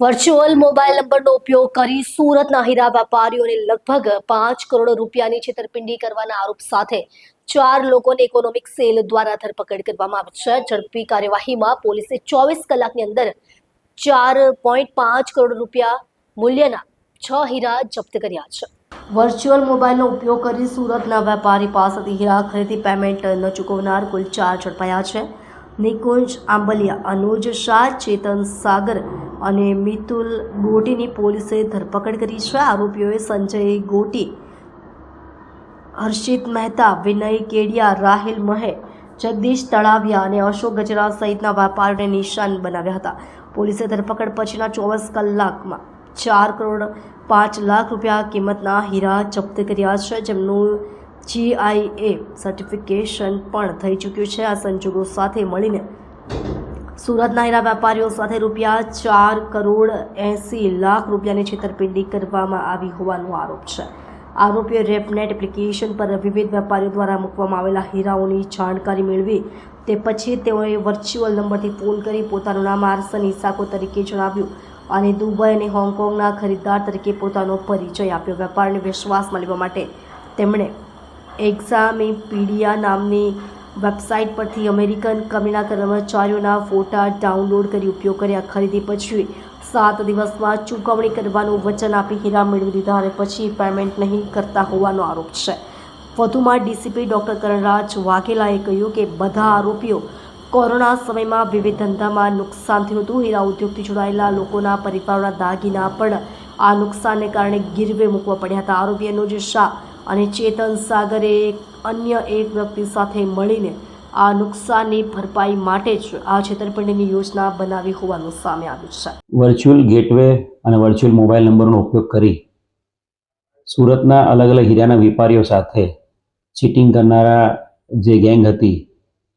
Virtual mobile નંબરનો ઉપયોગ કરી સુરતના હીરા વેપારીઓને લગભગ પાંચ કરોડ રૂપિયાની છેતરપિંડી કરવાના આરોપ સાથે ચાર લોકોને ઇકોનોમિક સેલ દ્વારા ધરપકડ કરવામાં આવી છે. ઝડપી કાર્યવાહીમાં પોલીસે ચોવીસ કલાકની અંદર ચાર પોઈન્ટ પાંચ કરોડ રૂપિયા મૂલ્યના છ હીરા જપ્ત કર્યા છે. વર્ચ્યુઅલ મોબાઈલનો ઉપયોગ કરી સુરતના વેપારી પાસેથી હીરા ખરીદી પેમેન્ટ ન ચૂકવનાર કુલ ચાર ઝડપાયા છે. નિકુંજ આંબલિયા, અનુજ શાહ, ચેતન સાગર અને મિતુલ ગોટીની પોલીસે ધરપકડ કરી છે. આરોપીઓએ સંજય ગોટી, હર્ષિત મહેતા, વિનય કેડિયા, રાહિલ મહે જગદીશ તળાવિયા અને અશોક ગજરા સહિતના વેપારીઓને નિશાન બનાવ્યા હતા. પોલીસે ધરપકડ પછીના ચોવીસ કલાકમાં ચાર કરોડ પાંચ લાખ રૂપિયા કિંમતના હીરા જપ્ત કર્યા છે. જેમનું જીઆઈએ સર્ટિફિકેશન પણ થઈ ચૂક્યું છે. આ સંજોગો સાથે મળીને સુરતના હીરા વેપારીઓ સાથે રૂપિયા ચાર કરોડ એંસી લાખ રૂપિયાની છેતરપિંડી કરવામાં આવી હોવાનો આરોપ છે. આરોપીઓ રેપનેટ એપ્લિકેશન પર વિવિધ વેપારીઓ દ્વારા મૂકવામાં આવેલા હીરાઓની જાણકારી મેળવી તે પછી તેઓએ વર્ચ્યુઅલ નંબરથી ફોન કરી પોતાનું નામ આર્સન ઇસાકો તરીકે જણાવ્યું અને દુબઈ અને હોંગકોંગના ખરીદદાર તરીકે પોતાનો પરિચય આપ્યો. વેપારને વિશ્વાસમાં લેવા માટે તેમણે એક્ઝામીપીડિયા નામની વેબસાઇટ પરથી અમેરિકન કંપનીના કર્મચારીઓના ફોટા ડાઉનલોડ કરી ઉપયોગ કર્યા. ખરીદી પછી સાત દિવસમાં ચૂકવણી કરવાનું વચન આપી હીરા મેળવી દીધા અને પછી પેમેન્ટ નહીં કરતા હોવાનો આરોપ છે. વધુમાં ડીસીપી ડૉક્ટર કરણરાજ વાઘેલાએ કહ્યું કે બધા આરોપીઓ કોરોના સમયમાં વિવિધ ધંધામાં નુકસાન થયું હતું. હીરા ઉદ્યોગથી જોડાયેલા લોકોના પરિવારોના દાગીના પણ આ નુકસાનને કારણે ગીરવે મૂકવા પડ્યા હતા. આરોપીઓનો જે શાહ અને ચેતન સાગરે એક અન્ય એક વ્યક્તિ સાથે મળીને આ નુકસાનની ભરપાઈ માટે જ આ છેતરપિંડીની યોજના બનાવી હોવાનું સામે આવ્યું છે. વર્ચ્યુઅલ ગેટવે અને વર્ચ્યુઅલ મોબાઈલ નંબરનો ઉપયોગ કરી સુરતના અલગ અલગ હીરાના વેપારીઓ સાથે ચીટિંગ કરનારા જે ગેંગ હતી,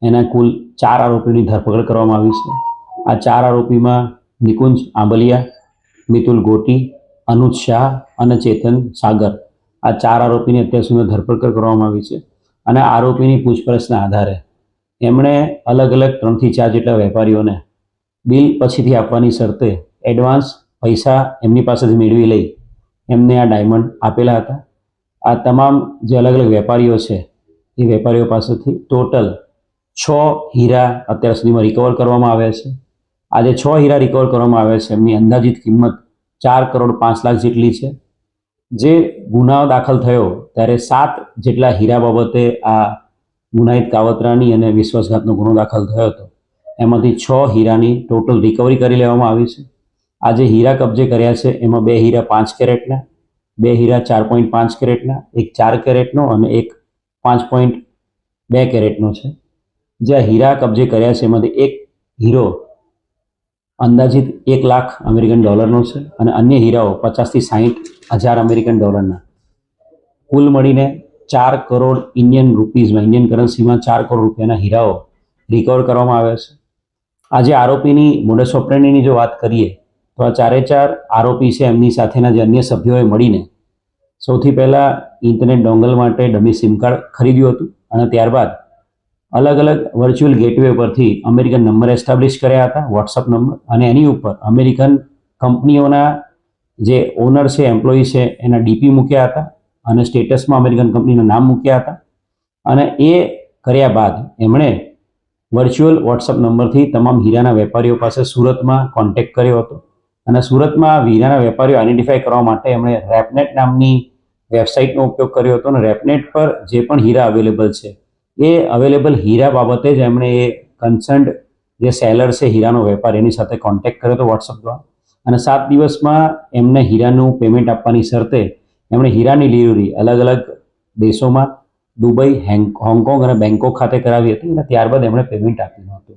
એના કુલ ચાર આરોપીની ધરપકડ કરવામાં આવી છે. આ ચાર આરોપીમાં નિકુંજ આંબલિયા, મિતુલ ગોટી, અનુજ શાહ અને ચેતન સાગર આ ચાર આરોપીની અત્યાર સુધીમાં ધરપકડ કરવામાં આવી છે અને આરોપીની પૂછપરછના આધારે એમણે અલગ અલગ ત્રણથી ચાર જેટલા વેપારીઓને બિલ પછીથી આપવાની શરતે એડવાન્સ પૈસા એમની પાસેથી મેળવી લઈ એમને આ ડાયમંડ આપેલા હતા. આ તમામ જે અલગ અલગ વેપારીઓ છે, એ વેપારીઓ પાસેથી ટોટલ છ હીરા અત્યાર સુધીમાં રિકવર કરવામાં આવ્યા છે. આજે છ હીરા રિકવર કરવામાં આવ્યા છે. એમની અંદાજિત કિંમત ચાર કરોડ પાંચ લાખ જેટલી છે. જે ગુનાઓ દાખલ થયો, ત્યારે સાત જેટલા હીરા બાબતે આ ગુનાહિત કાવતરાની અને વિશ્વાસઘાતનો ગુનો દાખલ થયો હતો. એમાંથી છ હીરાની ટોટલ રિકવરી કરી લેવામાં આવી છે. આ જે હીરા કબજે કર્યા છે, એમાં બે હીરા પાંચ કેરેટના, બે હીરા ચાર પોઈન્ટ પાંચ કેરેટના, એક ચાર કેરેટનો અને એક પાંચ પોઈન્ટ બે કેરેટનો છે. જે હીરા કબજે કર્યા છે, એમાંથી એક હીરો અંદાજિત એક લાખ અમેરિકન ડોલરનો છે અને અન્ય હીરાઓ પચાસથી સાહીઠ હજાર અમેરિકન ડોલરના. કુલ મળીને ચાર કરોડ ઇન્ડિયન રૂપીઝમાં, ઇન્ડિયન કરન્સીમાં ચાર કરોડ રૂપિયાના હીરાઓ રિકવર કરવામાં આવ્યા છે. આજે આરોપીની મોડસ ઓપરેન્ડીની જો વાત કરીએ, તો આ ચારે ચાર આરોપી છે, એમની સાથેના જે અન્ય સભ્યોએ મળીને સૌથી પહેલાં ઇન્ટરનેટ ડોંગલ માટે ડમી સિમ કાર્ડ ખરીદ્યું હતું અને ત્યારબાદ અલગ અલગ વર્ચ્યુઅલ ગેટવે પરથી અમેરિકન નંબર એસ્ટાબ્લિશ કર્યા હતા વોટ્સઅપ નંબર અને એની ઉપર અમેરિકન કંપનીઓના જે ઓનર છે એમ્પ્લોયી છે, એના ડીપી મૂક્યા હતા અને સ્ટેટસમાં અમેરિકન કંપનીનું નામ મૂક્યા હતા. અને એ કર્યા બાદ એમણે વર્ચ્યુઅલ વોટ્સઅપ નંબરથી તમામ હીરાના વેપારીઓ પાસે સુરતમાં કોન્ટેક્ટ કર્યો હતો. અને સુરતમાં હીરાના વેપારીઓ આઈડેન્ટિફાય કરવા માટે એમણે રેપનેટ નામની વેબસાઇટનો ઉપયોગ કર્યો હતો અને રેપનેટ પર જે પણ હીરા અવેલેબલ છે એ અવેલેબલ હીરા બાબતે જ એમણે એ કન્સર્ન્ડ જે સેલર છે હીરાનો વેપાર, એની સાથે કોન્ટેક્ટ કર્યો હતો વોટ્સઅપ દ્વારા. અને સાત દિવસમાં એમને હીરાનું પેમેન્ટ આપવાની શરતે એમણે હીરાની ડિલિવરી અલગ અલગ દેશોમાં, દુબઈ, હેંગ, હોંગકોંગ અને બેંકોક ખાતે કરાવી હતી અને ત્યારબાદ એમણે પેમેન્ટ આપ્યું હતું.